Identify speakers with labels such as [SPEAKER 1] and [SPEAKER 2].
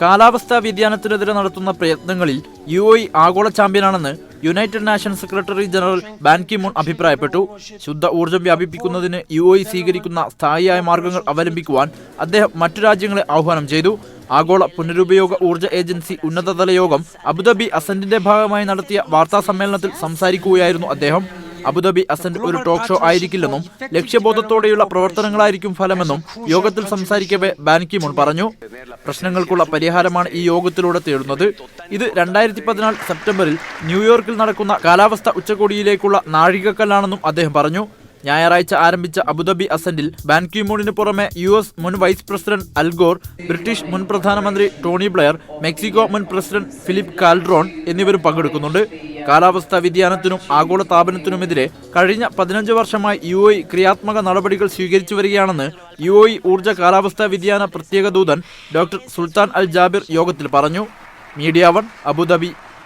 [SPEAKER 1] കാലാവസ്ഥാ വ്യതിയാനത്തിനെതിരെ നടത്തുന്ന പ്രയത്നങ്ങളിൽ U A ആഗോള ചാമ്പ്യനാണെന്ന് united nation secretary general Ban അഭിപ്രായപ്പെട്ടു ശുദ്ധ ഊർജ്ജം വ്യാപിപ്പിക്കുന്നതിന് യു എ സ്വീകരിക്കുന്ന സ്ഥായിയായ മാർഗങ്ങൾ അവലംബിക്കുവാൻ അദ്ദേഹം മറ്റു രാജ്യങ്ങളെ ആഹ്വാനം ചെയ്തു ആഗോള പുനരുപയോഗ ഊർജ്ജ ഏജൻസി ഉന്നതതല യോഗം അബുദാബി അസന്റിന്റെ ഭാഗമായി നടത്തിയ വാർത്താ സമ്മേളനത്തിൽ സംസാരിക്കുകയായിരുന്നു അദ്ദേഹം അബുദാബി അസന്റ് ഒരു ടോക്ക് ഷോ ആയിരിക്കില്ലെന്നും ലക്ഷ്യബോധത്തോടെയുള്ള പ്രവർത്തനങ്ങളായിരിക്കും ഫലമെന്നും യോഗത്തിൽ സംസാരിക്കവേ ബാൻകിമോൺ പറഞ്ഞു പ്രശ്നങ്ങൾക്കുള്ള പരിഹാരമാണ് ഈ യോഗത്തിലൂടെ തേടുന്നത് ഇത് രണ്ടായിരത്തി പതിനാല് സെപ്റ്റംബറിൽ ന്യൂയോർക്കിൽ നടക്കുന്ന കാലാവസ്ഥ ഉച്ചകോടിയിലേക്കുള്ള നാഴികക്കല്ലാണെന്നും അദ്ദേഹം പറഞ്ഞു ഞായറാഴ്ച ആരംഭിച്ച അബുദാബി അസന്റിൽ ബാൻക്യൂമൂണിന് പുറമെ യു എസ് മുൻ വൈസ് പ്രസിഡന്റ് അൽഗോർ ബ്രിട്ടീഷ് മുൻ പ്രധാനമന്ത്രി ടോണി ബ്ലെയർ മെക്സിക്കോ മുൻ പ്രസിഡന്റ് ഫിലിപ്പ് കാൽഡ്രോൺ എന്നിവരും പങ്കെടുക്കുന്നുണ്ട് കാലാവസ്ഥാ വ്യതിയാനത്തിനും ആഗോള താപനത്തിനുമെതിരെ കഴിഞ്ഞ പതിനഞ്ച് വർഷമായി യു എ ക്രിയാത്മക നടപടികൾ സ്വീകരിച്ചു വരികയാണെന്ന് യു എ ഊർജ്ജ കാലാവസ്ഥാ വ്യതിയാന പ്രത്യേക ദൂതൻ ഡോക്ടർ സുൽത്താൻ അൽ ജാബിർ യോഗത്തിൽ പറഞ്ഞു മീഡിയ വൺ അബുദാബി